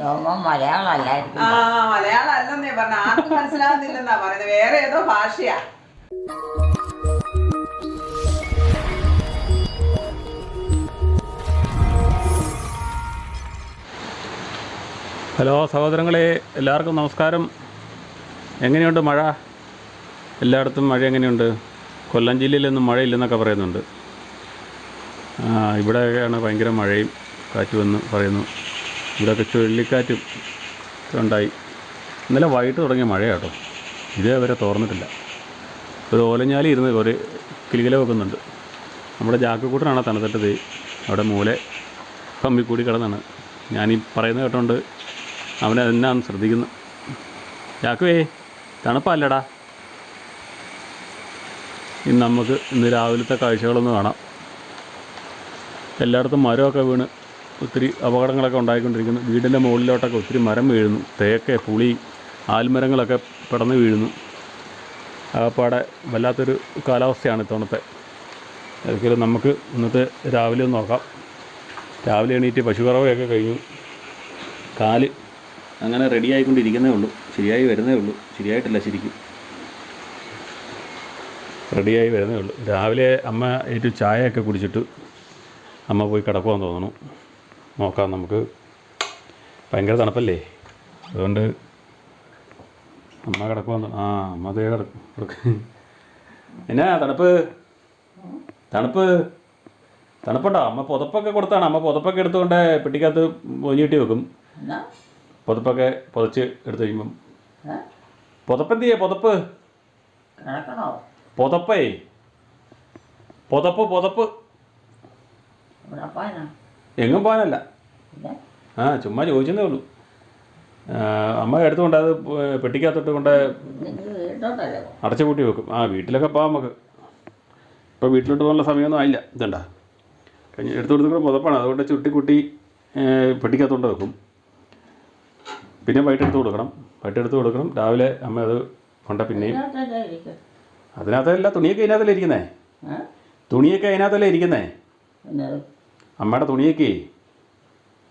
രോമം മലയാളമല്ലായിരിക്കും ആ മലയാളം അല്ലെന്നേ പറഞ്ഞ. ആർക്കും മനസ്സിലാവുന്നില്ലെന്നാ പറയുന്നത് വേറെ ഏതോ ഭാഷയാ. ഹലോ സഹോദരങ്ങളെ എല്ലാവർക്കും നമസ്കാരം. എങ്ങനെയുണ്ട് മഴ? എല്ലായിടത്തും മഴ എങ്ങനെയുണ്ട്? കൊല്ലം ജില്ലയിലൊന്നും മഴയില്ലെന്നൊക്കെ പറയുന്നുണ്ട്. ആ, ഇവിടെയാണ് ഭയങ്കര മഴയും കാറ്റുമെന്ന് പറയുന്നു. ഇവിടെയൊക്കെ ചുഴലിക്കാറ്റും ഉണ്ടായി. ഇന്നലെ വൈകിട്ട് തുടങ്ങിയ മഴയാട്ടോ. ഇതേവരെ തോർന്നിട്ടില്ല. ഒരു ഓലഞ്ഞാലി ഇരുന്ന് ഒരു കിളികില വെക്കുന്നുണ്ട്. നമ്മുടെ ജാക്കക്കൂട്ടനാണ് തണുത്തിട്ടത്. അവിടെ മൂലെ കമ്മിക്കൂടി കിടന്നാണ്. ഞാനീ പറയുന്നത് കേട്ടോണ്ട് അവനെ എന്നാന്ന് ശ്രദ്ധിക്കുന്നു. ജാക്കുവേ തണുപ്പല്ലടാ. ഇന്ന് നമുക്ക് ഇന്ന് രാവിലത്തെ കാഴ്ചകളൊന്നും കാണാം. എല്ലായിടത്തും മരമൊക്കെ വീണ്. ഒത്തിരി അപകടങ്ങളൊക്കെ ഉണ്ടായിക്കൊണ്ടിരിക്കുന്നു. വീടിന്റെ മുകളിലോട്ടൊക്കെ ഒത്തിരി മരം വീഴുന്നു. തേക്ക് പുളി ആൽമരങ്ങളൊക്കെ പിടന്ന് വീഴുന്നു. ആകപ്പാടെ വല്ലാത്തൊരു കാലാവസ്ഥയാണ് ഇത്തവണത്തെ. ഒരിക്കലും നമുക്ക് ഇന്നത്തെ രാവിലെ ഒന്ന് നോക്കാം. രാവിലെ എണീറ്റ് പശുക്കറവയൊക്കെ കഴിഞ്ഞു. കാൽ അങ്ങനെ റെഡി ആയിക്കൊണ്ടിരിക്കുന്നേ ഉള്ളൂ. ശരിയായി വരുന്നേ ഉള്ളൂ. ശരിയായിട്ടില്ല ശരിക്കും. റെഡിയായി വരുന്നേ ഉള്ളൂ. രാവിലെ അമ്മ ഏറ്റവും ചായയൊക്കെ കുടിച്ചിട്ട് അമ്മ പോയി കിടക്കുവാൻ തോന്നുന്നു നോക്കാം നമുക്ക്. ഭയങ്കര തണുപ്പല്ലേ? അതുകൊണ്ട് അമ്മ കിടക്കുവാന്ന് ആ അമ്മ അതേ കിടക്കും. എന്നാ തണുപ്പ്? തണുപ്പ്? തണുപ്പുണ്ടോ? അമ്മ പുതപ്പൊക്കെ കൊടുത്താണ്. അമ്മ പുതപ്പൊക്കെ എടുത്തുകൊണ്ട് പെട്ടിക്കകത്ത് പൊഞ്ഞിട്ടി വെക്കും. പുതപ്പൊക്കെ പുതച്ച് എടുത്തു കഴിയുമ്പം. പുതപ്പെന്ത് പുതപ്പെന്തിയേ പുതപ്പ്? പുതപ്പേ. പുതപ്പ് പുതപ്പ്. എങ്ങും പോകാനല്ല. ആ ചുമ്മാ ചോദിച്ചതേ ഉള്ളൂ. അമ്മ എടുത്തുകൊണ്ട് അത് പെട്ടിക്കകത്തോട്ട് കൊണ്ട് അടച്ചു കൂട്ടി വെക്കും. ആ വീട്ടിലൊക്കെ പോകാം നമുക്ക്. ഇപ്പോൾ വീട്ടിലോട്ട് പോകാനുള്ള സമയമൊന്നും ആയില്ല. ഇതണ്ട? കഴിഞ്ഞ് എടുത്തു കൊടുത്തിട്ട് പുതപ്പാണ്. അതുകൊണ്ട് ചുട്ടിക്കുട്ടി പെട്ടിക്കകത്തോണ്ട് വെക്കും. പിന്നെ വൈകിട്ട് എടുത്ത് കൊടുക്കണം. വൈകിട്ട് എടുത്ത് കൊടുക്കണം. രാവിലെ അമ്മ അത് കൊണ്ട പിന്നെയും. അതിനകത്തല്ല തുണിയൊക്കെ അതിനകത്തല്ലേ ഇരിക്കുന്നേ? തുണിയൊക്കെ അതിനകത്തല്ലേ ഇരിക്കുന്നേ? അമ്മയുടെ തുണിയൊക്കെ?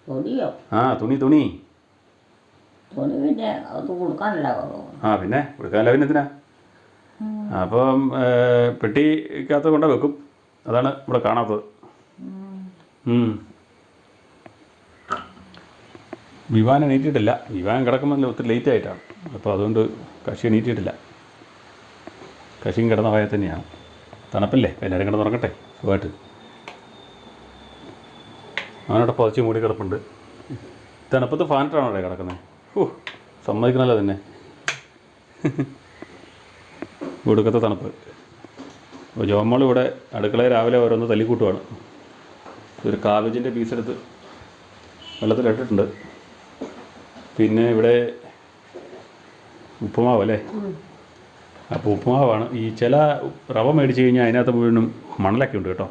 തുണിയോ? ആ തുണി തുണി. തുണി പിന്നെ അത് കൊടുക്കാനല്ല കുറവ്. ആ പിന്നെ കൊടുക്കാനല്ല പിന്നെ എന്തിനാ? അപ്പം പെട്ടിക്കകത്ത് കൊണ്ട വെക്കും. അതാണ് ഇവിടെ കാണാത്തത്. വിവാൻ എണീറ്റിട്ടില്ല. വിവാൻ കിടക്കുമ്പോൾ ഒത്തിരി ലേറ്റ് ആയിട്ടാണ്. അപ്പോൾ അതുകൊണ്ട് കശി എണീറ്റിട്ടില്ല. കശിയും കിടന്ന ഭയം തന്നെയാണ്. തണുപ്പല്ലേ? എല്ലാവരും കിടന്ന് ഉറങ്ങട്ടെ? സുഖമായിട്ട്. അവനവിടെ പതിച്ച് മൂടി കിടപ്പുണ്ട്. തണുപ്പത്ത് ഫാനിട്ടാണോ അവിടെ കിടക്കുന്നത് ഓ സമ്മതിക്കണല്ലോ തന്നെ ഒടുക്കത്തെ തണുപ്പ്. ജോമോൾ ഇവിടെ അടുക്കളയിൽ രാവിലെ ഓരോന്ന് തല്ലിക്കൂട്ടുവാണ്. ഒരു കാബേജിന്റെ പീസ് എടുത്ത് വെള്ളത്തിലിട്ടിട്ടുണ്ട് പിന്നെ ഇവിടെ ഉപ്പുമാവ് അല്ലേ? അപ്പോൾ ഉപ്പുമാവാണ്. ഈ ചില റവ മേടിച്ച് കഴിഞ്ഞാൽ അതിനകത്ത് മുഴുവനും മണലൊക്കെ ഉണ്ട് കേട്ടോ.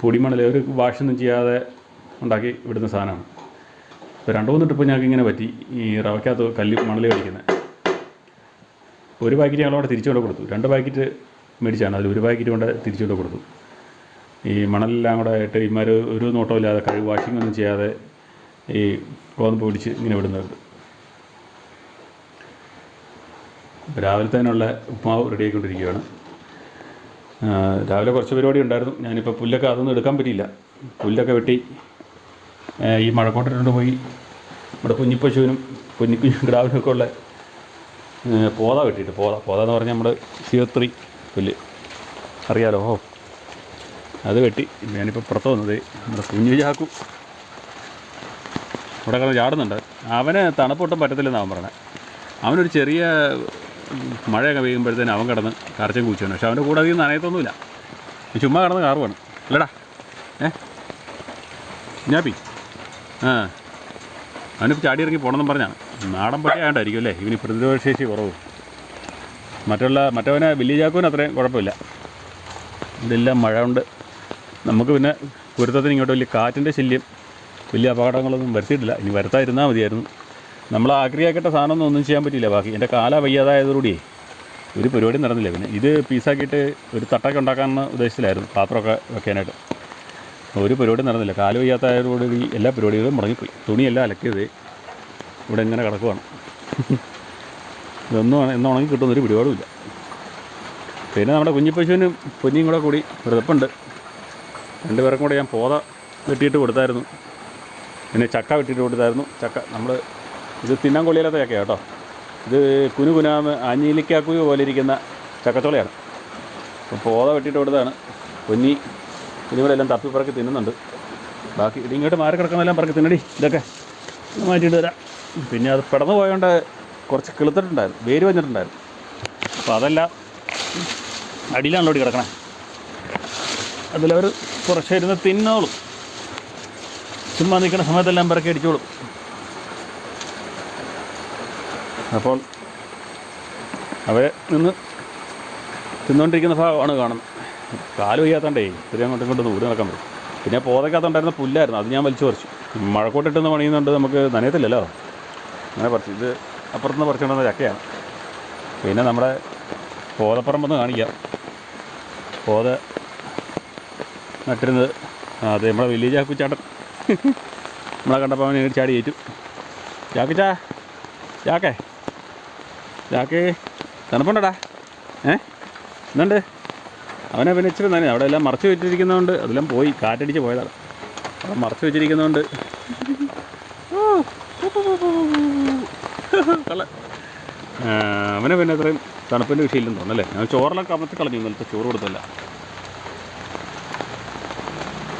പൊടിമണൽ ഒരു വാഷൊന്നും ചെയ്യാതെ ഉണ്ടാക്കി വിടുന്ന സാധനമാണ്. ഇപ്പോൾ രണ്ട് മൂന്ന് ട്രിപ്പ് ഞങ്ങൾക്ക് ഇങ്ങനെ പറ്റി. ഈ റവയ്ക്കകത്ത് കല്ല് മണൽ കഴിക്കുന്നത് ഒരു പാക്കറ്റ് ഞങ്ങളവിടെ തിരിച്ചു കൊണ്ട് കൊടുത്തു. രണ്ട് പാക്കറ്റ് മേടിച്ചാണ്. അതിൽ ഒരു പാക്കറ്റ് കൊണ്ട് തിരിച്ചു കൊണ്ട് കൊടുത്തു. ഈ മണലെല്ലാം കൂടെ ഇട്ട് ഇമാർ ഒരു നോട്ടമില്ലാതെ കഴിവ് വാഷിംഗ് ഒന്നും ചെയ്യാതെ ഈ ഗോതമ്പ് പിടിച്ച് ഇങ്ങനെ വിടുന്നുണ്ട് രാവിലെ ഉപ്മാവ് റെഡി ആയിക്കൊണ്ടിരിക്കുകയാണ് ആ, രാവിലെ കുറച്ച് പരിപാടി ഉണ്ടായിരുന്നു. ഞാനിപ്പോൾ പുല്ലൊക്കെ അതൊന്നും എടുക്കാൻ പറ്റിയില്ല. പുല്ലൊക്കെ വെട്ടി ഈ മഴക്കോട്ടിട്ടുണ്ട് പോയി. നമ്മുടെ കുഞ്ഞിപ്പശുവിനും കുഞ്ഞിക്കുഞ്ഞു കിടാവിനും ഒക്കെ ഉള്ള പോത വെട്ടിയിട്ട് പോത. പോത എന്ന് പറഞ്ഞാൽ നമ്മുടെ സിയോത്രി പുല്ല്. അറിയാലോ? ഓ. അത് വെട്ടി. ഞാനിപ്പോൾ പുറത്ത് വന്നത് നമ്മുടെ കുഞ്ഞു ചാക്കു. ഇവിടെ കിടന്ന് ചാടുന്നുണ്ട്. അവന് തണുപ്പൊട്ടും പറ്റത്തില്ലെന്നാണ് അവൻ പറഞ്ഞത് അവനൊരു ചെറിയ മഴയൊക്കെ പെയ്യുമ്പോഴത്തേന് അവൻ കിടന്ന് കറച്ചും കൂച്ചാണ് പക്ഷെ അവന്റെ കൂടെ അധികം നനയത്തൊന്നുമില്ല. ചുമ്മാ കിടന്ന് കാറുവാണ് അല്ലടാ. ഏ? ഞാപ്പി ആ. അവനിപ്പോൾ ചാടി ഇറങ്ങി പോകണമെന്നും പറഞ്ഞാണ്. നാടൻ പട്ടി ആയതുകൊണ്ടായിരിക്കും അല്ലേ? ഇവന് പ്രതിരോധശേഷി കുറവ്. മറ്റുള്ള മറ്റവനെ വലിയ ചാക്കുവിന് അത്രയും കുഴപ്പമില്ല. ഇതെല്ലാം മഴ ഉണ്ട് നമുക്ക് പിന്നെ കുരുത്തത്തിന് ഇങ്ങോട്ട് വലിയ കാറ്റിന്റെ ശല്യം വലിയ അപകടങ്ങളൊന്നും വരുത്തിയിട്ടില്ല. ഇനി വരുത്താതിരുന്നാൽ മതിയായിരുന്നു. നമ്മൾ ആഗ്രഹിക്കട്ട സാധനമൊന്നും ഒന്നും ചെയ്യാൻ പറ്റില്ല ബാക്കി എന്റെ കാല വയ്യാതായതോടുകൂടി ഒരു പരിപാടി നടന്നില്ല. പിന്നെ ഇത് പീസാക്കിയിട്ട് ഒരു തട്ടൊക്കെ ഉണ്ടാക്കാമെന്ന് ഉദ്ദേശത്തിലായിരുന്നു പാത്രമൊക്കെ വെക്കാനായിട്ട്. ഒരു പരിപാടി നടന്നില്ല. കാൽ വയ്യാത്തതോടുകൂടി എല്ലാ പരിപാടികളും മുടങ്ങിപ്പോയി. തുണിയെല്ലാം അലക്കിയത് ഇവിടെ ഇങ്ങനെ കിടക്കുവാണ്. ഇതൊന്നും എന്ന് ഉണങ്ങി കിട്ടുന്നൊരു പിടിപാടുമില്ല പിന്നെ നമ്മുടെ കുഞ്ഞിപ്പശുവിനും പൊന്നിയും കൂടെ കൂടി വൃതപ്പുണ്ട് രണ്ടുപേർക്കും കൂടെ ഞാൻ പോത വെട്ടിയിട്ട് കൊടുത്തായിരുന്നു. പിന്നെ ചക്ക വെട്ടിയിട്ട് കൊടുത്തായിരുന്നു. ചക്ക നമ്മൾ ഇത് തിന്നാൻ കൊള്ളിയാലത്തെ ചക്കയാണ് കേട്ടോ. ഇത് കുനു കുനാന്ന് അഞ്ഞിലിക്കാക്കുരു പോലെ ഇരിക്കുന്ന ചക്കച്ചോളയാണ് പോത വെട്ടിയിട്ട് കൊടുത്താണ് കുഞ്ഞി തപ്പി പറക്കി തിന്നുന്നുണ്ട്. ബാക്കി ഇത് ഇങ്ങോട്ട് മാറി കിടക്കുന്നതെല്ലാം പറക്കി തിന്നടി ഇതൊക്കെ മാറ്റിയിട്ട് തരാം. പിന്നെ അത് പെടന്ന് പോയതുകൊണ്ട് കുറച്ച് കിളുത്തിട്ടുണ്ടായിരുന്നു വേര് വന്നിട്ടുണ്ടായിരുന്നു. അപ്പോൾ അതെല്ലാം അടിയിലാണല്ലോ ഓടി കിടക്കണേ. അതിലവർ കുറച്ചിരുന്ന് തിന്നോളും. ചുമ്മാ നിൽക്കുന്ന സമയത്തെല്ലാം പിറക്കി അടിച്ചോളും. അപ്പോൾ അവരെ നിന്ന് തിന്നുകൊണ്ടിരിക്കുന്ന ഭാഗമാണ് കാണുന്നത്. കാൽ വയ്യാത്തണ്ടേ ഇത്തിരി അങ്ങോട്ടും ഇങ്ങോട്ടും ദൂരെ നടക്കാൻ പറ്റും. പിന്നെ പോതക്കകത്തുണ്ടായിരുന്ന പുല്ലായിരുന്നു. അത് ഞാൻ വലിച്ചു പറിച്ചു. മഴക്കോട്ടിട്ടെന്ന് പണിയുന്നുണ്ട് നമുക്ക് നനയത്തില്ലല്ലോ? അങ്ങനെ പറിച്ചു. ഇത് അപ്പുറത്തുനിന്ന് പറിച്ചുകൊണ്ടുവന്ന ചക്കയാണ്. പിന്നെ നമ്മുടെ പോതപ്പറമ്പെന്ന് കാണിക്കാം. പോത നട്ടിരുന്നത് അത് നമ്മുടെ വലിയ ചാക്കുച്ചാട്ടൻ നമ്മളെ കണ്ടപ്പോൾ അവനെ ചാടി ഏറ്റു ചാക്കുച്ചാ ചാക്കേ. ചാക്കേ തണുപ്പുണ്ടടാ. ഏ? എന്നുണ്ട് അവനെ പിന്നെ ഇച്ചിരി തന്നെ അവിടെ എല്ലാം മറച്ചു വെച്ചിരിക്കുന്നതുകൊണ്ട് അതെല്ലാം പോയി. കാറ്റടിച്ച് പോയതാണ്. അവിടെ മറച്ചു വെച്ചിരിക്കുന്നതുകൊണ്ട്. അവനെ പിന്നെ അത്രയും തണുപ്പിന്റെ വിഷയമില്ലെന്ന് തോന്നല്ലേ ഞാൻ ചോറെല്ലാം കമത്തി കളഞ്ഞു. ഇന്നലത്തെ ചോറ് കൊടുത്തല്ല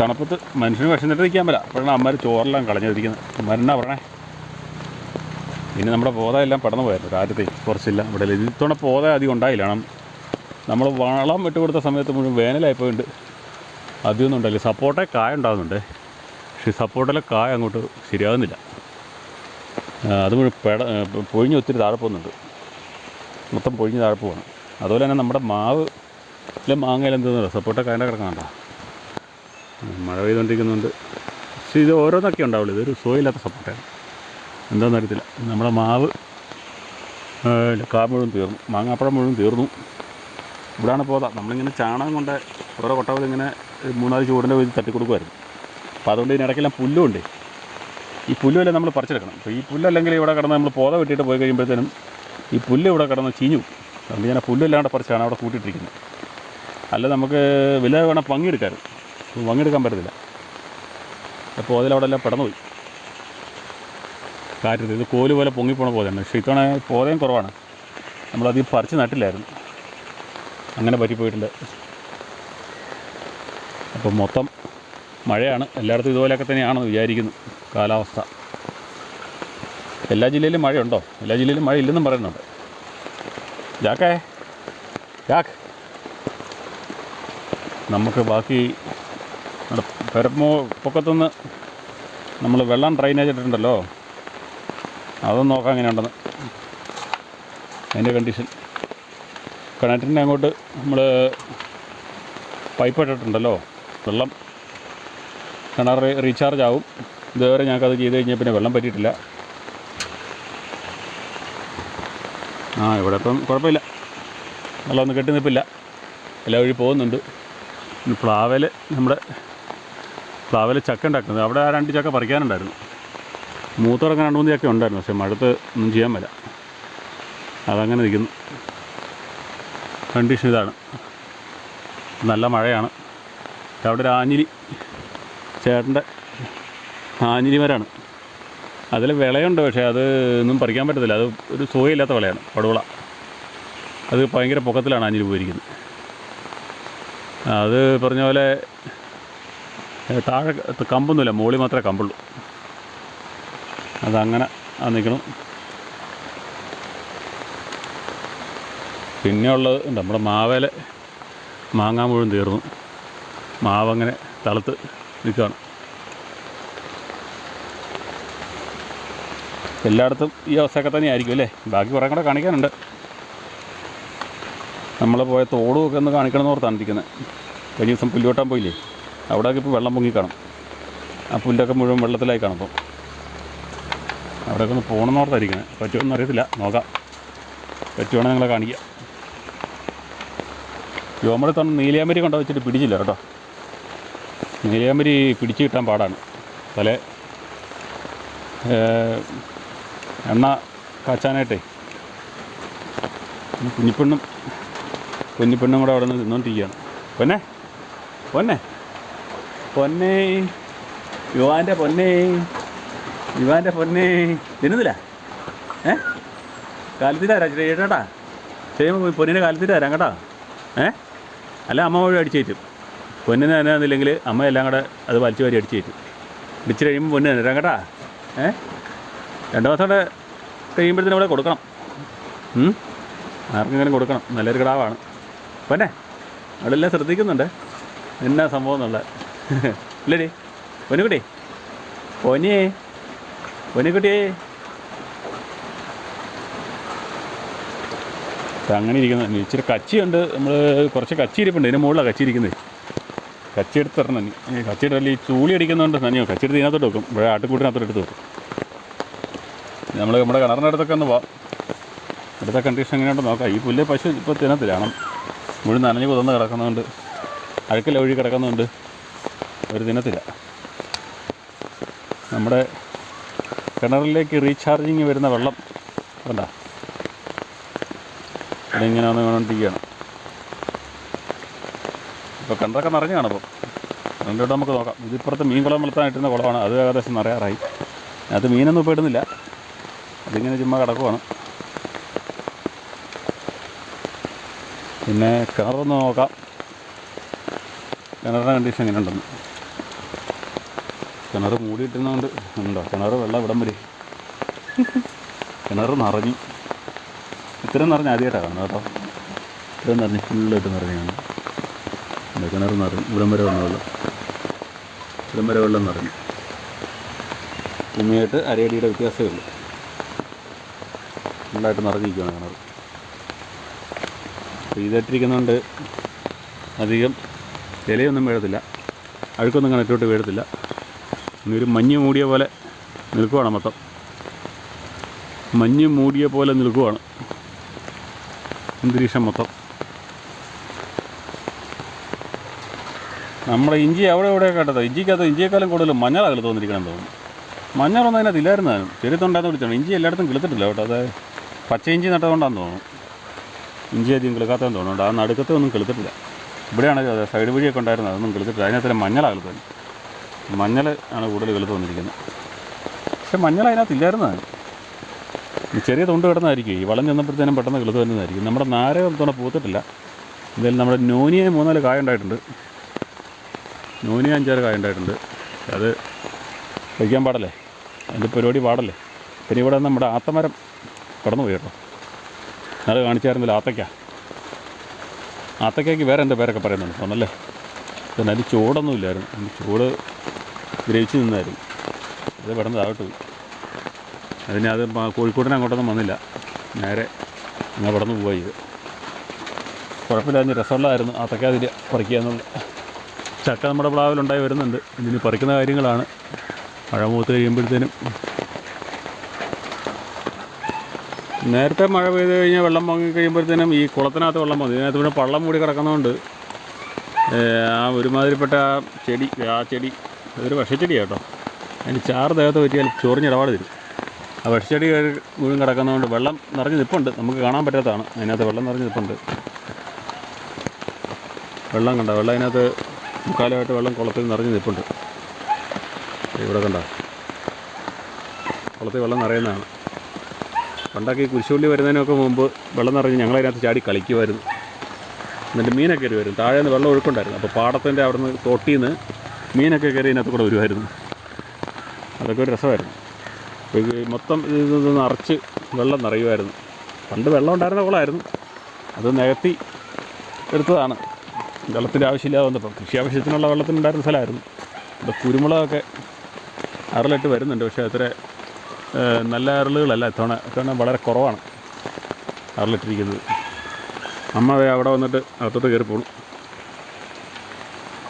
തണുപ്പത്ത് മനുഷ്യന് വിഷന്നിട്ട് നിൽക്കാൻ പറ്റില്ല. അപ്പോഴാണ് അമ്മമാർ ചോറെല്ലാം കളഞ്ഞിരിക്കുന്നത്. അമ്മാരെന്നാ പറയണേ പിന്നെ നമ്മുടെ പോത എല്ലാം പടന്നു പോയായിരുന്നു ആദ്യത്തെ കുറച്ചില്ല ഇവിടെ ഇത്തവണ പോത അധികം ഉണ്ടായില്ല. കാരണം നമ്മൾ വളം ഇട്ട് കൊടുത്ത സമയത്ത് മുഴുവൻ വേനലായിപ്പോയിട്ടുണ്ട് അധികമൊന്നും ഉണ്ടായില്ല. സപ്പോർട്ടേ കായ ഉണ്ടാകുന്നുണ്ട്. പക്ഷേ സപ്പോർട്ടിലെ കായ അങ്ങോട്ട് ശരിയാകുന്നില്ല. അത് മുഴുവൻ പെട പൊഴിഞ്ഞ് ഒത്തിരി താഴെ മൊത്തം പൊഴിഞ്ഞ് താഴെ പോകണം അതുപോലെ തന്നെ നമ്മുടെ മാവ് ഇല്ല മാങ്ങയിൽ എന്തോ സപ്പോർട്ട കായന്റെ കിടക്കണോ മഴ പെയ്തുകൊണ്ടിരിക്കുന്നുണ്ട്. പക്ഷേ ഇത് ഓരോന്നൊക്കെ ഉണ്ടാവുള്ളൂ. ഇതൊരു സോയില്ലാത്ത സപ്പോർട്ടാണ്. എന്താണെന്ന് അറിയത്തില്ല. നമ്മുടെ മാവ് കാ മുഴുവൻ തീർന്നു. മാങ്ങാപ്പഴം മുഴുവൻ തീർന്നു. ഇവിടെയാണ് പോതാ നമ്മളിങ്ങനെ ചാണകം കൊണ്ട് ഓരോ കൊട്ടകൾ ഇങ്ങനെ മൂന്നാൽ ചൂടിന്റെ പോയി തട്ടിക്കൊടുക്കുമായിരുന്നു അപ്പോൾ അതുകൊണ്ട് ഇതിനിടയ്ക്കെല്ലാം പുല്ലുണ്ട് ഈ പുല്ലുമല്ലേ നമ്മൾ പറിച്ചെടുക്കണം. അപ്പോൾ ഈ പുല്ലല്ലെങ്കിൽ ഇവിടെ കിടന്ന് നമ്മൾ പോത വെട്ടിയിട്ട് പോയി കഴിയുമ്പോഴത്തേനും ഈ പുല്ല് ഇവിടെ കിടന്ന് ചീഞ്ഞു. അതുകൊണ്ട് ഞാൻ ആ പുല്ലെല്ലാണ്ട് പറിച്ചാണ് അവിടെ കൂട്ടിയിട്ടിരിക്കുന്നത്. അല്ല നമുക്ക് വില വേണം പങ്ങിയെടുക്കാറ് പങ്ങിയെടുക്കാൻ പറ്റത്തില്ല. അപ്പോൾ അതിലവിടെ എല്ലാം പെടന്നു പോയി കാറ്റത്ത് ഇത് കോൽ പോലെ പൊങ്ങിപ്പോണ പോലെയാണ്. പക്ഷേ ഇത്തവണ പോതയും കുറവാണ്. നമ്മളധികം പറിച്ച് നട്ടില്ലായിരുന്നു. അങ്ങനെ പറ്റിപ്പോയിട്ടുണ്ട് അപ്പം മൊത്തം മഴയാണ്. എല്ലായിടത്തും ഇതുപോലെയൊക്കെ തന്നെയാണെന്ന് വിചാരിക്കുന്നു കാലാവസ്ഥ. എല്ലാ ജില്ലയിലും മഴയുണ്ടോ? എല്ലാ ജില്ലയിലും മഴ ഇല്ലെന്നും പറയുന്നുണ്ട്. ജാക്കേ ജാക്ക്. നമുക്ക് ബാക്കി പെരമോ പൊക്കത്തുനിന്ന് നമ്മൾ വെള്ളം ഡ്രൈനേജ് ഇട്ടിട്ടുണ്ടല്ലോ. അതൊന്ന് നോക്കാം അങ്ങനെ ഉണ്ടെന്ന് അതിന്റെ കണ്ടീഷൻ കിണറ്റിന്റെ അങ്ങോട്ട് നമ്മൾ പൈപ്പ് ഇട്ടിട്ടുണ്ടല്ലോ. വെള്ളം കിണർ റീചാർജ് ആവും. ഇതുവരെ ഞങ്ങൾക്കത് ചെയ്ത് കഴിഞ്ഞാൽ പിന്നെ വെള്ളം പറ്റിയിട്ടില്ല. ആ ഇവിടെ ഇപ്പം കുഴപ്പമില്ല. വെള്ളമൊന്നും കെട്ടി നിൽപ്പില്ല. എല്ലാ വഴി പോകുന്നുണ്ട്. പ്ലാവൽ നമ്മുടെ പ്ലാവൽ ചക്ക ഉണ്ടാക്കുന്നത്. അവിടെ ആ രണ്ട് ചക്ക പറിക്കാനുണ്ടായിരുന്നു. മൂത്തോടൊക്കെ രണ്ട് മൂന്ന് ചക്ക ഉണ്ടായിരുന്നു പക്ഷേ മഴത്ത് ഒന്നും ചെയ്യാൻ പറ്റില്ല. അതങ്ങനെ നിൽക്കുന്നു കണ്ടീഷൻ ഇതാണ്. നല്ല മഴയാണ്. അവിടെ ഒരു ആഞ്ഞിലി ചേട്ടന്റെ ആഞ്ഞിലി മരമാണ് അതിൽ വിളയുണ്ട് പക്ഷേ അത് ഒന്നും പറിക്കാൻ പറ്റത്തില്ല. അത് ഒരു സുഖയില്ലാത്ത വിളയാണ് പടുവള. അത് ഭയങ്കര പൊക്കത്തിലാണ് ആഞ്ഞിലി പോയിരിക്കുന്നത്. അത് പറഞ്ഞ പോലെ താഴെ കമ്പൊന്നുമില്ല മുകളിൽ മാത്രമേ കമ്പുള്ളൂ. അതങ്ങനെ നിൽക്കണം പിന്നെ ഉള്ളത് നമ്മുടെ മാവേലെ മാങ്ങാ മുഴുവൻ തീർന്നു. മാവങ്ങനെ തളുത്ത് നിൽക്കുകയാണ് എല്ലായിടത്തും ഈ അവസ്ഥയൊക്കെ തന്നെ ആയിരിക്കും അല്ലേ? ബാക്കി കുറേ കൂടെ കാണിക്കാനുണ്ട്. നമ്മൾ പോയ തോടുമൊക്കെ ഒന്ന് കാണിക്കണം ഓർത്താണ് ഇരിക്കുന്നത് കഴിഞ്ഞ ദിവസം പുല്ലുവെട്ടാൻ പോയില്ലേ? അവിടെയൊക്കെ ഇപ്പോൾ വെള്ളം പൊങ്ങി കാണും ആ പുല്ലൊക്കെ മുഴുവൻ വെള്ളത്തിലായി കാണും അപ്പോൾ അവിടെയൊക്കെ ഒന്ന് പോകണമെന്ന് ഓർത്തായിരിക്കുന്നത് പറ്റുമെന്ന് അറിയത്തില്ല. നോക്കാം. പറ്റുവാണെങ്കിൽ നിങ്ങളെ കാണിക്കാം. യോമ്പടി തന്നെ നീലയാമ്പരി കൊണ്ടു വെച്ചിട്ട് പിടിച്ചില്ല കേട്ടോ. നീലയാമ്പരി പിടിച്ചു കിട്ടാൻ പാടാണ്. പല എണ്ണ കാച്ചാനായിട്ടേ. കുഞ്ഞിപ്പെണ്ണും കുഞ്ഞിപ്പെണ്ണും കൂടെ അവിടെ നിന്ന് നിന്നുകൊണ്ടിരിക്കുകയാണ് പൊന്നെ പൊന്നെ. പൊന്നേ. യുവാന്റെ പൊന്നേ. യുവാന്റെ പൊന്നെ തിന്നുന്നില്ല? ഏ? കാലത്തിന് തരാം ചേട്ടാ. ചെയ്യുമ്പോൾ പൊന്നിനെ കാലത്തിന് തരാം കേട്ടോ. ഏ? അല്ല അമ്മ വഴി അടിച്ചു കയറ്റും. പൊന്നിന് തന്നെയാണെന്നില്ലെങ്കിൽ അമ്മ എല്ലാം കൂടെ അത് വലിച്ചു വാരി അടിച്ചു കയറ്റും. ഇടിച്ച് കഴിയുമ്പോൾ പൊന്നിന് തരാം കേട്ടാ. ഏ? രണ്ട് മാസം കൂടെ കഴിയുമ്പോഴത്തേനും ഇവിടെ കൊടുക്കണം? ആർക്കെങ്കിലും കൊടുക്കണം. നല്ലൊരു കിടാവാണ്. പൊന്നെ അവളെല്ലാം ശ്രദ്ധിക്കുന്നുണ്ട്. എന്നാ സംഭവം എന്നുള്ളത് ഇല്ലടി പൊന്നുകുട്ടി. പൊന്നിയേ പൊന്നുകുട്ടിയേ ഇപ്പം അങ്ങനെ ഇരിക്കുന്നത് ഇച്ചിരി കച്ചിയുണ്ട്. നമ്മൾ കുറച്ച് കച്ചി ഇരിപ്പുണ്ട്. ഇതിന് മുകളിലാണ് കച്ചി ഇരിക്കുന്നത് കച്ചി എടുത്ത് തരണം നീ. ഈ കച്ചി ഇടല്ല ഈ ചൂളി അടിക്കുന്നതുകൊണ്ട് നനിയോ? കച്ചി എടുത്ത് ഇതിനകത്തോട്ട് വെക്കും. ഇവിടെ ആട്ടുകൂട്ടിനകത്തോട്ട് എടുത്ത് വെക്കും. നമ്മൾ നമ്മുടെ കിണറിന്റെ അടുത്തൊക്കെ ഒന്ന് പോവാം അടുത്ത കണ്ടീഷൻ എങ്ങനെയുണ്ടോ നോക്കാം. ഈ പുല്ല് പശു ഇപ്പോൾ തിനത്തിലാണ് മുഴുവൻ നനഞ്ഞ് കുതന്ന് കിടക്കുന്നതുകൊണ്ട് അഴുക്കല്ല ഒഴുകി കിടക്കുന്നതുകൊണ്ട് ഒരു ദിനത്തില്ല നമ്മുടെ കിണറിലേക്ക് റീചാർജിങ് വരുന്ന വെള്ളം. വേണ്ട അതിങ്ങനെ ഒന്ന് വേണോണ്ടിരിക്കുകയാണ് ഇപ്പോൾ കിണറൊക്കെ നിറഞ്ഞു കാണും അപ്പോൾ കിണറിന്റെ നമുക്ക് നോക്കാം. ഇതിപ്പുറത്ത് മീൻ കുളം വളർത്താനിട്ടിരുന്ന കുളമാണ്. അത് ഏകദേശം നിറയാറായി. അതിനകത്ത് മീനൊന്നും ഇപ്പോൾ ഇടുന്നില്ല. അതിങ്ങനെ ചുമ്മാ കിടക്കുവാണ്. പിന്നെ കിണറൊന്ന് നോക്കാം. കിണറിന്റെ കണ്ടീഷൻ എങ്ങനെ ഉണ്ടെന്ന് കിണർ മൂടിയിട്ടിരുന്നതുകൊണ്ട് ഉണ്ടോ? കിണർ വെള്ളം ഇവിടം വരെ. കിണർ നിറഞ്ഞു. ഇത്രയും നിറഞ്ഞ ആദ്യമായിട്ടാണ് കാണുന്നത് കേട്ടോ. ഇത്രയും നിറഞ്ഞ് ഫുള്ളായിട്ട് നിറഞ്ഞാണ് എന്താ കിണർ നിറഞ്ഞു. ഇവിടം വരെ വന്ന വെള്ളം ഇവിടം വരെ വെള്ളം നിറഞ്ഞു. ഭൂമിയായിട്ട് അരയടിയുടെ വ്യത്യാസമേ ഉള്ളൂ. ഫുള്ളായിട്ട് നിറഞ്ഞിരിക്കുകയാണ് കിണർ. ചെയ്തിട്ടിരിക്കുന്നതുകൊണ്ട് അധികം ഇലയൊന്നും വീഴത്തില്ല അഴുക്കൊന്നും കണക്കിലോട്ട് വീഴത്തില്ല ഇനി ഒരു മഞ്ഞ് മൂടിയ പോലെ നിൽക്കുവാണ് മൊത്തം. മഞ്ഞ് മൂടിയ പോലെ നിൽക്കുവാണ് അന്തരീക്ഷം മൊത്തം. നമ്മുടെ ഇഞ്ചി അവിടെ ഇവിടെ കേട്ടത് ഇഞ്ചിക്കകത്ത് ഇഞ്ചിയേക്കാളും കൂടുതൽ മഞ്ഞളാകൽ വന്നിരിക്കണം തോന്നുന്നു. മഞ്ഞളൊന്നും അതിനകത്ത് ഇല്ലായിരുന്നു ഞാനും ചെറുത്തുണ്ടാന്ന് വിളിച്ചാണ് ഇഞ്ചി എല്ലായിടത്തും കിളുത്തിട്ടില്ല കേട്ടോ. അത് പച്ച ഇഞ്ചി നട്ടതുകൊണ്ടാന്ന് തോന്നുന്നു. ഇഞ്ചി അധികം കിളുക്കാത്തതെന്ന് തോന്നുന്നുണ്ട് ആ നടുക്കത്തൊന്നും കിളുത്തിട്ടില്ല. ഇവിടെയാണ് സൈഡ് വഴിയൊക്കെ ഉണ്ടായിരുന്നത്. അതൊന്നും കിളുത്തിട്ടില്ല. അതിനകത്ത് മഞ്ഞളാണ് തോന്നി മഞ്ഞൾ ആണ് കൂടുതൽ വെളുത്ത് വന്നിരിക്കുന്നത്. പക്ഷെ മഞ്ഞൾ അതിനകത്ത് ഇല്ലായിരുന്നതാണ് ചെറിയ തൊണ്ട് കിടന്നതായിരിക്കും. ഈ വളം ചെന്നപ്പോഴത്തേനും പെട്ടെന്ന് കിളുത്ത് വരുന്നതായിരിക്കും നമ്മുടെ നാരകം തൊണ്ട പൂത്തിട്ടില്ല. എന്തായാലും നമ്മുടെ നോനിയായി മൂന്നാൽ കായ ഉണ്ടായിട്ടുണ്ട്. നോനിയ അഞ്ചാറ് കായ ഉണ്ടായിട്ടുണ്ട്. അത് കഴിക്കാൻ പാടല്ലേ? അതിന്റെ പരിപാടി പാടല്ലേ? പിന്നെ ഇവിടെ നമ്മുടെ ആത്തമരം കടന്നു പോയി കേട്ടോ. അത് കാണിച്ചായിരുന്നില്ല ആത്തയ്ക്ക ആത്തയ്ക്കയ്ക്ക് വേറെ എന്റെ പേരൊക്കെ പറയുന്നുണ്ട് തോന്നല്ലേ പിന്നെ അതിന് ചൂടൊന്നും ഇല്ലായിരുന്നു. ചൂട് ഗ്രഹിച്ച് നിന്നായിരുന്നു. അത് പെട്ടെന്ന് താഴോട്ട് പോയി. അതിനെ അത് കോഴിക്കോടിന് അങ്ങോട്ടൊന്നും വന്നില്ല. നേരെ ഞാൻ പെട്ടെന്ന് പോവുക ചെയ്ത് കുഴപ്പമില്ലായിരുന്നു രസമുള്ളതായിരുന്നു. അതൊക്കെ അതിൽ പറിക്കുക എന്നുള്ളത് ചക്ക നമ്മുടെ പ്ലാവിലുണ്ടായി വരുന്നുണ്ട്. ഇതിന് പറിക്കുന്ന കാര്യങ്ങളാണ്. മഴ മൂത്ത് കഴിയുമ്പോഴത്തേനും. നേരത്തെ മഴ പെയ്ത് കഴിഞ്ഞാൽ വെള്ളം പൊങ്ങി കഴിയുമ്പോഴത്തേനും ഈ കുളത്തിനകത്ത് വെള്ളം പൊങ്ങി ഇതിനകത്ത് പിന്നെ പള്ളം മൂടി കിടക്കുന്നതുകൊണ്ട് ആ ഒരുമാതിരിപ്പെട്ട ചെടി ആ ചെടി അതൊരു വഷച്ചെടി കേട്ടോ. അതിന് ചാറ് ദേഹത്ത് പറ്റിയാൽ ചൊറിഞ്ഞിടപാട് തരും ആ കയറി മുഴുവൻ കിടക്കുന്നതുകൊണ്ട് വെള്ളം നിറഞ്ഞ് നിൽപ്പുണ്ട് നമുക്ക് കാണാൻ പറ്റാത്തതാണ്. അതിനകത്ത് വെള്ളം നിറഞ്ഞ് നിൽപ്പുണ്ട് വെള്ളം കണ്ട വെള്ളം അതിനകത്ത് മുക്കാലമായിട്ട് വെള്ളം കുളത്തിൽ നിറഞ്ഞ് നിൽപ്പുണ്ട് ഇവിടെ കണ്ട. കുളത്തിൽ വെള്ളം നിറയുന്നതാണ്. പണ്ടൊക്കെ ഈ കുരിശുള്ളി വരുന്നതിനൊക്കെ മുമ്പ് വെള്ളം നിറഞ്ഞ് ഞങ്ങളതിനകത്ത് ചാടി കളിക്കുമായിരുന്നു. എന്നിട്ട് മീനൊക്കെ വരുമായിരുന്നു. താഴെ നിന്ന് വെള്ളം ഒഴുക്കുണ്ടായിരുന്നു. അപ്പോൾ പാടത്തിന്റെ അവിടെ നിന്ന് തോട്ടിൽ നിന്ന് മീനൊക്കെ കയറി ഇതിനകത്ത് കൂടെ വരുമായിരുന്നു അതൊക്കെ ഒരു രസമായിരുന്നു. മൊത്തം ഇത് നിറച്ച് വെള്ളം നിറയുമായിരുന്നു പണ്ട് വെള്ളം ഉണ്ടായിരുന്ന കുളമായിരുന്നു. അത് നികത്തി എടുത്തതാണ്. വെള്ളത്തിന്റെ ആവശ്യമില്ലാതെ വന്നപ്പോൾ കൃഷി ആവശ്യത്തിനുള്ള വെള്ളത്തിനുണ്ടായിരുന്ന സ്ഥലമായിരുന്നു. ഇവിടെ കുരുമുളകൊക്കെ അരളിട്ട് വരുന്നുണ്ട്. പക്ഷേ അത്ര നല്ല അരളുകളല്ല. ഇത്തവണ ഇത്തവണ വളരെ കുറവാണ് അരളിട്ടിരിക്കുന്നത്. അമ്മ അവിടെ വന്നിട്ട് അകത്തോട്ട് കയറി പോകണം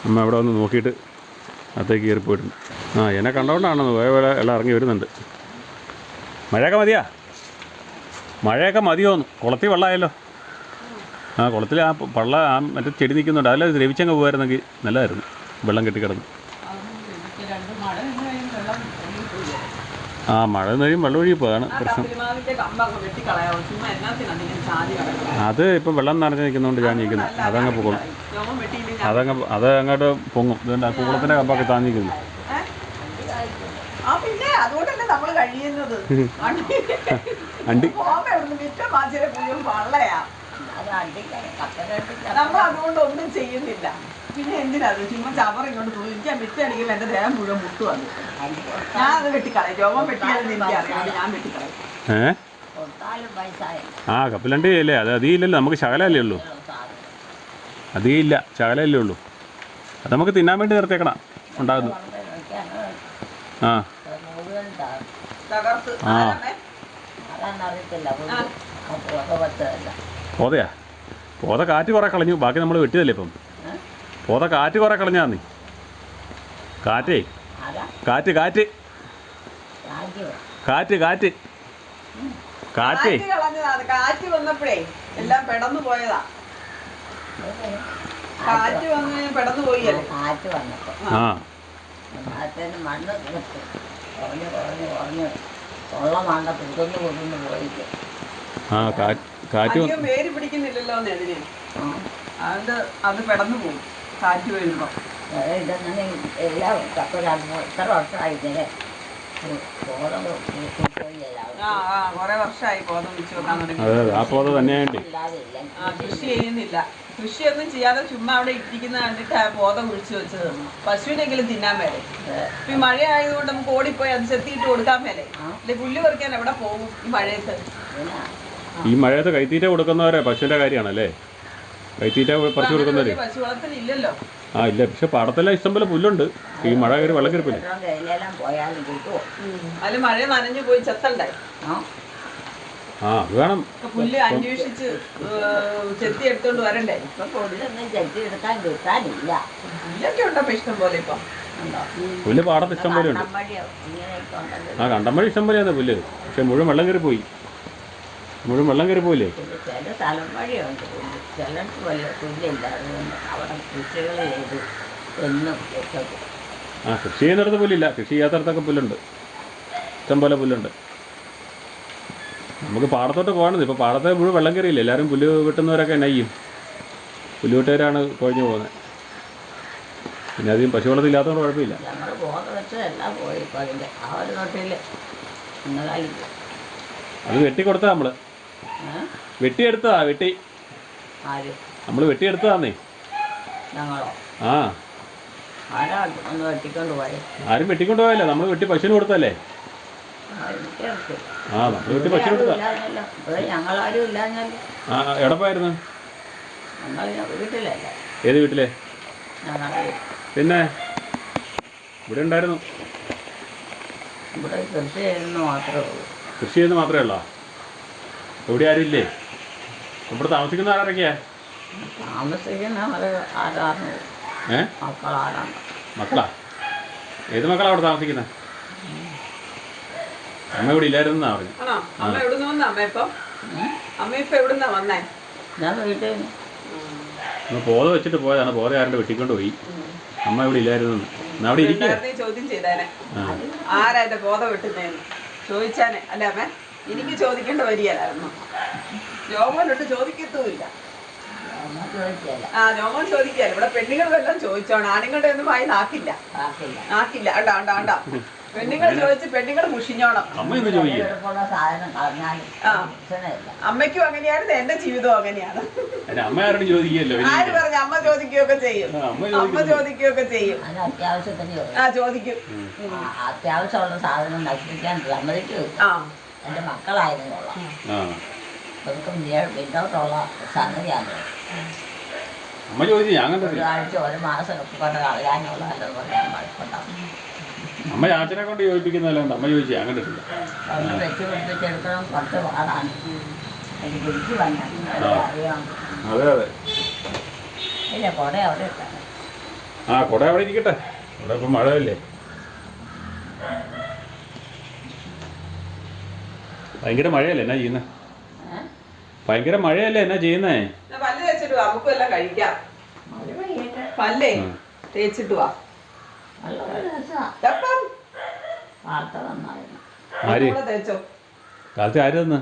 അമ്മ അവിടെ വന്ന് നോക്കിയിട്ട് അകത്തേക്ക് കയറി പോയിട്ടുണ്ട്. ആ എന്നെ കണ്ടുകൊണ്ടാണെന്ന് വേറെ വേറെ എല്ലാം ഇറങ്ങി വരുന്നുണ്ട്. മഴയൊക്കെ മതിയാ? മഴയൊക്കെ മതിയോന്ന്. കുളത്തിൽ വെള്ളമായല്ലോ. ആ കുളത്തിൽ ആ പള്ള ആ മറ്റേ ചെടി നിൽക്കുന്നുണ്ട്. അതിൽ ദ്രവിച്ചങ്ങ് പോകുമായിരുന്നെങ്കിൽ നല്ലതായിരുന്നു. വെള്ളം കെട്ടിക്കിടന്ന് രണ്ട് മഴ നിന്ന് കഴിയുമ്പോൾ വെള്ളം ആ മഴ കഴിയും വെള്ളം ഒഴുകി അതാണ് പ്രശ്നം. അത് ഇപ്പം വെള്ളം നിറഞ്ഞ് നിൽക്കുന്നതുകൊണ്ട് ഞാൻ നിൽക്കുന്നു അതങ്ങ് വെട്ടിയില്ലെങ്കിൽ അതങ്ങ് അത് അങ്ങോട്ട് പൊങ്ങും. ഇതുകൊണ്ട് കൂളത്തിന്റെ കമ്പൊക്കെ താങ്ങിക്കുന്നു കഴിയുന്നത്. അണ്ടി നമ്മൾ അതുകൊണ്ട് ഒന്നും ചെയ്യുന്നില്ല. പിന്നെ എന്തിനാ അത്? ചുമ്മാ ചവർ ഇങ്ങോട്ട് വെട്ടി അടിക്കുമ്പോൾ എന്റെ ദേഹം മുഴുവൻ മുട്ടും അത് ഞാൻ അത് വെട്ടിക്കളയും. രോഗം വെട്ടിയാലും എനിക്കറിയാം. അത് ഞാൻ വെട്ടിക്കളയും. ഏ? ആ കപ്പലണ്ടി അല്ലേ? അത് അധികം ഇല്ലല്ലോ. നമുക്ക് ശകലല്ലേ ഉള്ളൂ. അതില്ല ശകലല്ലേ ഉള്ളൂ. അത് നമുക്ക് തിന്നാൻ വേണ്ടി നിർത്തിയേക്കണം. ഉണ്ടാകുന്നു. ആ. ആ. പോതയാ? പോത കാറ്റ് കുറേ കളഞ്ഞു. ബാക്കി നമ്മൾ വെട്ടിയതല്ലേ ഇപ്പം? പോത കാറ്റ് കുറെ കളഞ്ഞാ നീ കാറ്റേ. കാറ്റ് കാറ്റ്. കാറ്റ് കാറ്റ് കാറ്റേ. കാറ്റ്. വന്നപ്പോഴേ എല്ലാം പെടന്നു പോയതാ. കാറ്റ് വന്ന് പെടന്നു പോയല്ലേ? കാറ്റ് വന്നപ്പോൾ ആ. കാറ്റിന് മണ്ണ് കിട്ടും കുറഞ്ഞ് കുറഞ്ഞ് കുറഞ്ഞ്. ഉള്ള മണ്ണ കുതിർന്ന് കുതിർന്ന് പോയില്ലേ ആ കാറ്റ് കാറ്റ് വന്ന്- വേര് പിടിക്കുന്നില്ലല്ലോ അത് അത് പെടന്നു പോകും കാറ്റ് വീഴുമ്പോൾ ഇതങ്ങനെ എല്ലാം ഇപ്പൊ രണ്ട് മൂന്ന് എത്ര വർഷമായി ഇങ്ങനെ ബോധം പോയില്ല ആ ആ കുറെ വർഷമായി ബോധം വെച്ച് കൃഷി ചെയ്യുന്നില്ല. കൃഷിയൊന്നും ചെയ്യാതെ ചുമ്മാ അവിടെ ഇട്ടിരിക്കുന്ന കണ്ടിട്ട് ആ ബോധം കുഴിച്ചു വെച്ചത് തന്നു. പശുവിനെങ്കിലും തിന്നാൻ മേലെ. ഇപ്പൊ ഈ മഴ ആയതുകൊണ്ട് നമുക്ക് ഓടിപ്പോയി അത് ചെത്തിയിട്ട് കൊടുക്കാൻ മേലെ. അല്ലെ പുല്ല് പറിക്കാൻ എവിടെ പോകും ഈ മഴയത്ത്? ഈ മഴയത്ത് കൈത്തീറ്റ കൊടുക്കുന്നവരെ പശുവിന്റെ കാര്യമാണല്ലേ? കൈത്തീറ്റ പറിച്ചു പശു വളർത്തലില്ലല്ലോ. ആ ഇല്ല പക്ഷെ പാടത്തെല്ലാം ഇഷ്ടംപോലെ പുല്ലുണ്ട്. ഈ മഴ കയറി വെള്ളം കയറിപ്പില്ലേ വെള്ളം കയ്യിലെല്ലാം പോയാലും അതിൽ മഴ നനഞ്ഞു പോയി ചെത്തണ്ടേ? ആ. ആ അത് വേണം. പുല്ല് അന്വേഷിച്ച് ചെത്തി എടുത്തോണ്ട് വരണ്ടേ? ഇപ്പൊ പുല്ലൊന്നും ചെത്തി എടുക്കാൻ കിട്ടാനില്ല. പുല്ലൊക്കെ ഉണ്ടോ ഇഷ്ടം പോലെ ഇപ്പൊ. പുല്ല് പാടത്ത് ഇഷ്ടം പോലെ ഉണ്ട്. ആ കണ്ടമ്പഴി ഇഷ്ടം പോലെയാണ് പുല്ല്. പക്ഷെ മുഴുവൻ വെള്ളം കയറി പോയി മുഴുവൻ വെള്ളം കയറി പോയില്ലേ സ്ഥലം വഴിയുണ്ട്. ചിലർക്ക് വലിയ പുല്ലില്ല അതുകൊണ്ട് അവിടെ കൃഷികൾ ചെയ്ത് എന്നും വെച്ചത് ആ കൃഷി ചെയ്യുന്നിടത്ത് പുല്ലില്ല. കൃഷി ചെയ്യാത്തടത്തൊക്കെ പുല്ലുണ്ട്. ഇഷ്ടം പോലെ പുല്ലുണ്ട്. നമുക്ക് പാടത്തോട്ട് പോകണത് ഇപ്പോൾ പാടത്തെ മുഴുവൻ വെള്ളം കയറിയില്ല? എല്ലാവരും പുല്ല് വെട്ടുന്നവരൊക്കെ എന്നെ ചെയ്യും? പുല്ല് വെട്ടുകാരാണ് കൊഴിഞ്ഞു പോകുന്നത്. പിന്നെ അധികം പശുവളത്തിൽ ഇല്ലാത്തതുകൊണ്ട് കുഴപ്പമില്ല. ഞങ്ങൾ ബോധം വെച്ചതെല്ലാം പോയി ഇപ്പോൾ അതിന്റെ ആ ഒരു തൊട്ടിൽ ഇന്നലായിരിക്കും അത് വെട്ടിക്കൊടുത്താ നമ്മൾ വെട്ടിയെടുത്തതാ വെട്ടി. ആര്? നമ്മൾ വെട്ടിയെടുത്തതാന്നേ. ഞങ്ങളോ? ആ. ആരാ ഒന്ന് വെട്ടിക്കൊണ്ട് പോയി? ആരും വെട്ടിക്കൊണ്ട് പോയല്ലേ നമ്മൾ വെട്ടി പശുവിന് കൊടുത്തല്ലേ ആ നമ്മൾ വെട്ടി പശുവിന് കൊടുത്താ ഇല്ലാഞ്ഞല്ലോ ഇവിടെ ഞങ്ങളാരും ഇല്ലാഞ്ഞല്ലോ. ആ എവിടെ പോയായിരുന്നു? ഞങ്ങൾ വീട്ടിലല്ലേ. ഏത് വീട്ടിലെ? ഞങ്ങളുടെ പിന്നെ? ഇവിടെ ഉണ്ടായിരുന്നു. ഇവിടെ കൃഷി ചെയ്യുന്ന മാത്രമേ ഉള്ളൂ. കൃഷി ചെയ്യുന്നത് മാത്രമേ ഉള്ളൂ? എവിടെ ആരും ഇല്ലേ? ഇവിടെ താമസിക്കുന്ന ആരൊക്കെയാ? താമസിക്കുന്ന ആൾ ആരാണ്? ഏ? മക്കളാരാണ് മക്കളാ? ഏത് മക്കളാ അവിടെ താമസിക്കുന്നത് അമ്മ ഇവിടെ ഇല്ലായിരുന്നാ പറഞ്ഞു. അമ്മ എവിടുന്ന് വന്ന? അമ്മ ഇപ്പൊ? അമ്മ ഇപ്പൊ എവിടുന്നാ വന്നേ? ഞാൻ വീട്ടിൽ നിന്ന്. അമ്മ പോത വെച്ചിട്ട് പോയതാണ്. പോത ആരുടെ വെട്ടിക്കൊണ്ട് പോയി. അമ്മ ഇവിടെ ഇല്ലായിരുന്നു അവിടെ ഇരിക്കും ചോദ്യം ചെയ്തേനെ. ആരാ എന്റെ ബോധം വെട്ടുന്നേന്ന്? ചോദിച്ചാനെ. അല്ല അമ്മ? എനിക്ക് ചോദിക്കേണ്ട വരികയായിരുന്നു ജോമോനൊട്ട് ചോദിക്കത്തുമില്ല. ആ ജോമോൻ ചോദിക്കാല്ല ഇവിടെ പെണ്ണുങ്ങളെല്ലാം ചോദിച്ചോണം. ആണുങ്ങളുടെ ഒന്നും വായി നാക്കില്ല. നാക്കില്ല. അണ്ട അണ്ട അണ്ട പെണ്ണുങ്ങൾ ചോദിച്ച് പെണ്ണുങ്ങൾ മുഷിഞ്ഞോണം. അമ്മയ്ക്കും അങ്ങനെയായിരുന്നു. എന്റെ ജീവിതവും അങ്ങനെയാണ്. ആര് പറഞ്ഞു അമ്മ ചോദിക്കുകയൊക്കെ ചെയ്യും. അമ്മ ചോദിക്കുകയൊക്കെ ചെയ്യും. ആ ചോദിക്കും. അത്യാവശ്യമുള്ള സാധനം നശിപ്പിക്കാൻ അമ്മയ്ക്ക് ആ. എന്റെ മക്കളായിരുന്നു ആ. അവർക്ക് പിന്നോട്ടുള്ള സംഗതിയാണ് അമ്മ ചോദിച്ചു ഞാൻ കണ്ടിട്ടില്ല ഒരാഴ്ച ഒരു മാസം ഒക്കെ കൊണ്ട് കളയാനുള്ള അല്ലെന്ന് പറയാൻ കുഴപ്പമുണ്ടാവും അമ്മ ചാച്ചനെ കൊണ്ട് ചോദിപ്പിക്കുന്നതല്ലാണ്ട് അമ്മ ചോദിച്ചു ഞാൻ കണ്ടിട്ടില്ല. ഒന്ന് വെച്ച് പിടിപ്പിച്ചെടുക്കണം കുറച്ച് പാടാണ്. എനിക്ക് പിടിച്ച് വന്നാൽ അറിയാം. അതെ അതെ. ഇല്ല അവിടെ ആ കുട അവിടെ ഇരിക്കട്ടെ. ഇവിടെ ഇപ്പം മഴയല്ലേ. ഭയങ്കര മഴയല്ലേ എന്നാ ചെയ്യുന്നേ? ഭയങ്കര മഴയല്ലേ എന്നാ ചെയ്യുന്നേ? പല്ല് തേച്ചിട്ട് വാ നമുക്കും എല്ലാം കഴിക്കാം. പല്ലേ. തേച്ചിട്ട് വാ. ആര്? തേച്ചോ? കാലത്ത് ആര് തന്ന്?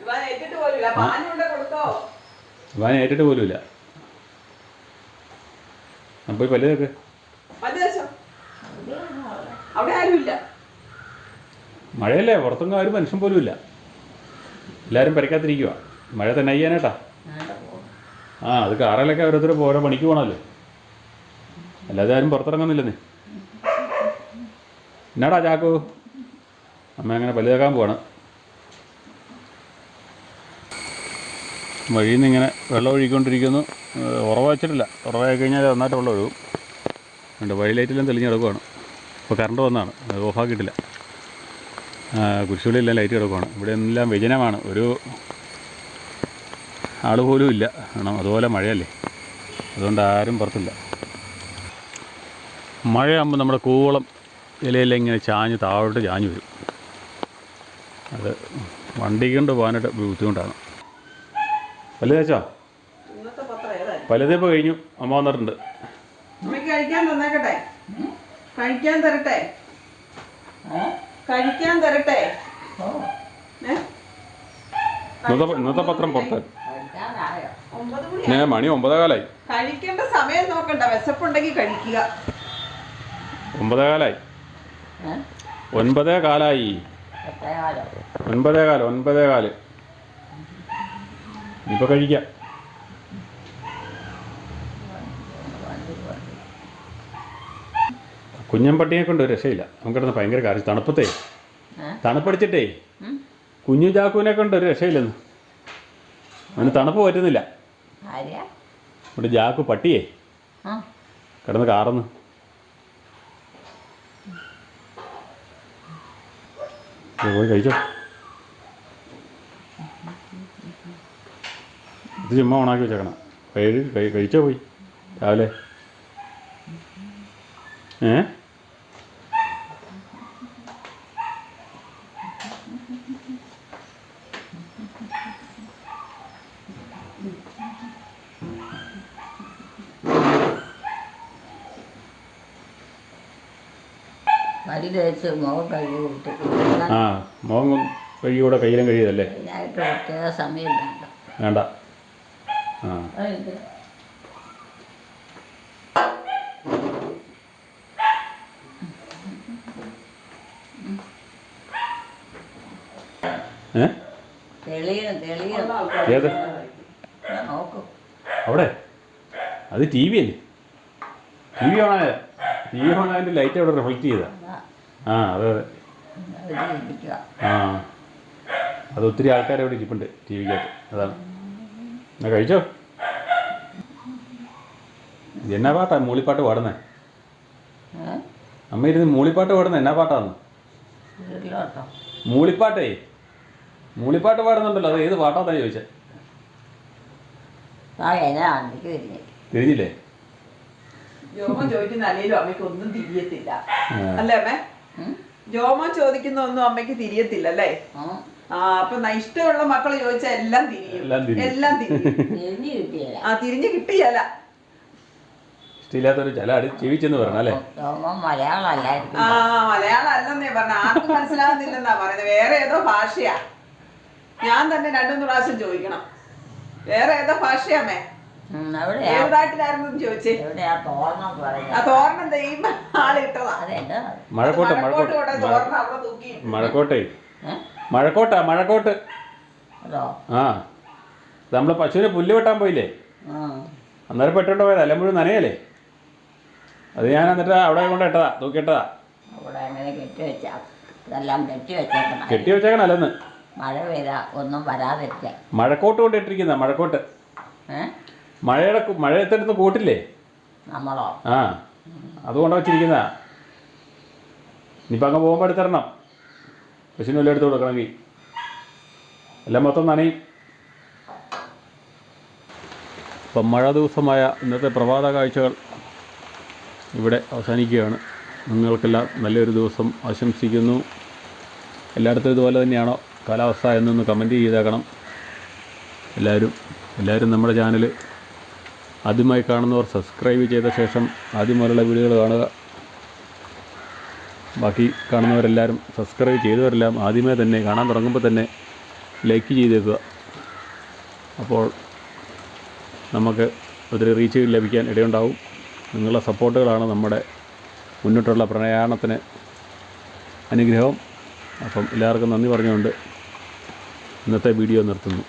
ഇവാൻ ഏറ്റിട്ട് പാലും പോയി പല്ല് തേക്ക്. മഴയല്ലേ? പുറത്തൊന്നും ആരും മനുഷ്യൻ പോലും ഇല്ല എല്ലാവരും പരിക്കാത്തിരിക്കുക മഴ തന്നെ അയ്യാനേട്ടാ ആ അത് കാറിലൊക്കെ ഓരോരുത്തർ ഓരോ പണിക്ക് പോകണമല്ലോ അല്ലാതെ ആരും പുറത്തിറങ്ങുന്നില്ലെന്നേ. എന്നാടാ ചാക്കു? അമ്മ അങ്ങനെ പല്ലുതാക്കാൻ പോവാണ്. വഴിയിൽ നിന്ന് ഇങ്ങനെ വെള്ളം ഒഴുകിക്കൊണ്ടിരിക്കുന്നു. ഉറവ വെച്ചിട്ടില്ല. ഉറവായി കഴിഞ്ഞാൽ നന്നായിട്ട് വെള്ളം ഒഴുകും. ഉണ്ട് വഴി ലൈറ്റെല്ലാം തെളിഞ്ഞ് കിടക്കുവാണ്. ഇപ്പോൾ കറണ്ട് വന്നതാണ് ഓഫാക്കിയിട്ടില്ല കുരിശുകളിലെല്ലാം ലൈറ്റ് കിടക്കുവാണ്. ഇവിടെ എല്ലാം വ്യജനമാണ്. ഒരു ആൾ പോലും ഇല്ല. കാരണം അതുപോലെ മഴയല്ലേ. അതുകൊണ്ട് ആരും പുറത്തില്ല. മഴയാകുമ്പോൾ നമ്മുടെ കൂവളം ഇലയെല്ലാം ഇങ്ങനെ ചാഞ്ഞ് താഴോട്ട് ചാഞ്ഞ് വരും. അത് വണ്ടി കൊണ്ട് പോകാനായിട്ട് ബുദ്ധിമുട്ടാണ്. പല്ലുതേച്ചോ പല്ലുതേപ്പ് കഴിഞ്ഞു. അമ്മ വന്നിട്ടുണ്ട്. കഴിക്കാൻ തന്നേക്കട്ടെ. കഴിക്കാൻ തരട്ടെ. കഴിക്കാൻ തരട്ടെ? ഇന്നത്തെ പത്രം പുറത്ത്. കഴിക്കാനായോ ഒമ്പത് മണി ഒമ്പതേകാലായി മണി ഒമ്പതേ കാലായി കഴിക്കേണ്ട സമയം നോക്കണ്ട. വിശപ്പുണ്ടെങ്കിൽ കഴിക്കുക. ഒമ്പതേ കാലായി ഏ? ഒൻപതേ കാലായി ഒൻപതേ കാൽ ഒൻപതേ കാൽ ഇപ്പൊ കഴിക്കാം വണ്ടി വണ്ടി കുഞ്ഞമ്പട്ടിയെ കൊണ്ട് ഒരു രക്ഷയില്ല. നമുക്കിടന്ന് ഭയങ്കര കാര്യം. തണുപ്പത്തേ. തണുപ്പടിച്ചിട്ടേ കുഞ്ഞു ചാക്കുവിനെ കൊണ്ട് ഒരു രക്ഷയില്ലെന്ന്. അവന് തണുപ്പ് പറ്റുന്നില്ല. ഇവിടെ ജാക്കു പട്ടിയേ. കിടന്ന് കാറന്ന്. പോയി കഴിച്ചോ. ഇത് ചുമ്മാ ഓണാക്കി വെച്ചേക്കണം. കഴി കഴി- കഴിച്ചോ പോയി. രാവിലെ. ഏ? തേച്ച് മുഖം കഴുകി കൂടെ ആ കയ്യിലും കഴിയതല്ലേ അതിനായിട്ട് പ്രത്യേക വേണ്ട. ആ. ഏ? ഏത്? അവിടെ? അത് ടി വി അല്ലേ? ടി വി ഓണായ ടി വി ഓണായതിന്റെ ലൈറ്റ് അവിടെ റിഫ്ലക്റ്റ് ചെയ്താ ആ അതെ അതെ. ആ. അത് ഒത്തിരി ആൾക്കാർ അവിടെ ഇരിപ്പുണ്ട് ടി വിക്കകത്ത്. അതാണ്. എന്നാ കഴിച്ചോ? ഇത് എന്നാ പാട്ടാ? മൂളിപ്പാട്ട് പാടുന്നേ. അമ്മ ഇരുന്ന് മൂളിപ്പാട്ട് പാടുന്ന. എന്നാ പാട്ടാന്ന്? മൂളിപ്പാട്ടേ? മൂളിപ്പാട്ട് പാടുന്നുണ്ടല്ലോ. അത് ഏത് ചോദിച്ചേ. എന്നാ അണ്ടിക്ക് തിരിഞ്ഞേ. തിരിഞ്ഞില്ലേ? ജോമോൻ ചോദിക്കുന്ന അല്ലെങ്കിലും അമ്മയ്ക്ക് ഒന്നും തിരിയത്തില്ല. അല്ലേ അമ്മേ? ഉം? ജോമോൻ ചോദിക്കുന്ന ഒന്നും അമ്മയ്ക്ക് തിരിയത്തില്ല അല്ലേ ആ അപ്പൊ ന- ഇഷ്ടമുള്ള മക്കൾ ചോദിച്ചാൽ എല്ലാം തിരിയും. എല്ലാം തിരിയും. ആ തിരിഞ്ഞു കിട്ടിയല്ല. ഇഷ്ടമില്ലാത്തൊരു ചില ചെവിച്ചെന്ന് പറഞ്ഞ അല്ലേ? ആ മലയാളം അല്ലെന്നേ പറഞ്ഞ. ആർക്കും മനസ്സിലാകുന്നില്ലെന്നാ പറയുന്നത് വേറെ ഏതോ ഭാഷയാ. ഞാൻ തന്നെ രണ്ടു പ്രാവശ്യം ചോദിക്കണം. വേറെ ഏതോ ഭാഷയാമേ മഴക്കോട്ട് മഴക്കോട്ട് മഴക്കോട്ട്. മഴക്കോട്ടേ. ആ. നമ്മൾ പശുവിനെ പുല്ല് വെട്ടാൻ പോയില്ലേ? ആ. അന്നേരം പെട്ടോണ്ട് പോയത്. അല്ല മുഴുവൻ നനയല്ലേ? അത് ഞാൻ എന്നിട്ട് അവിടെ കൊണ്ട് ഇട്ടതാ തൂക്കിട്ടതാ അവിടെ അങ്ങനെ കെട്ടി വെച്ചാ. ഇതെല്ലാം കെട്ടി വെച്ചേക്കണം. അല്ലെന്ന് മഴ പെയ്താ ഒന്നും വരാതിരിക്കാൻ. മഴക്കോട്ട് കൊണ്ട് ഇട്ടിരിക്കുന്ന മഴക്കോട്ട്. ഏ? മഴയുടെ മഴയത്തെടുത്ത് കൂട്ടില്ലേ നമ്മളോ? ആ അതുകൊണ്ട വെച്ചിരിക്കുന്ന. ഇനിയിപ്പോൾ അങ്ങ് പോകുമ്പോൾ എടുത്തിടണം. പശുവിന് വല്ലതും എടുത്ത് കൊടുക്കണമെങ്കിൽ. എല്ലാം മൊത്തം നനയും. ഇപ്പം മഴ ദിവസമായ ഇന്നത്തെ പ്രഭാത കാഴ്ചകൾ ഇവിടെ അവസാനിക്കുകയാണ്. നിങ്ങൾക്കെല്ലാം നല്ലൊരു ദിവസം ആശംസിക്കുന്നു. എല്ലായിടത്തും ഇതുപോലെ തന്നെയാണോ? കാലാവസ്ഥ എന്നൊന്ന് കമന്റ് ചെയ്തേക്കണം. എല്ലാവരും എല്ലാവരും നമ്മുടെ ചാനൽ ആദ്യമായി കാണുന്നവർ സബ്സ്ക്രൈബ് ചെയ്ത ശേഷം ആദ്യം വീഡിയോകൾ കാണുക. ബാക്കി കാണുന്നവരെല്ലാവരും സബ്സ്ക്രൈബ് ചെയ്തവരെല്ലാം ആദ്യമേ തന്നെ കാണാൻ തുടങ്ങുമ്പോൾ തന്നെ ലൈക്ക് ചെയ്തേക്കുക. അപ്പോൾ നമുക്ക് ഒത്തിരി റീച്ച് ലഭിക്കാൻ ഇടയുണ്ടാവും. നിങ്ങളുടെ സപ്പോർട്ടുകളാണ് നമ്മുടെ മുന്നോട്ടുള്ള പ്രയാണത്തിന് അനുഗ്രഹം. അപ്പം എല്ലാവർക്കും നന്ദി പറഞ്ഞുകൊണ്ട് ഇന്നത്തെ വീഡിയോ നിർത്തുന്നു.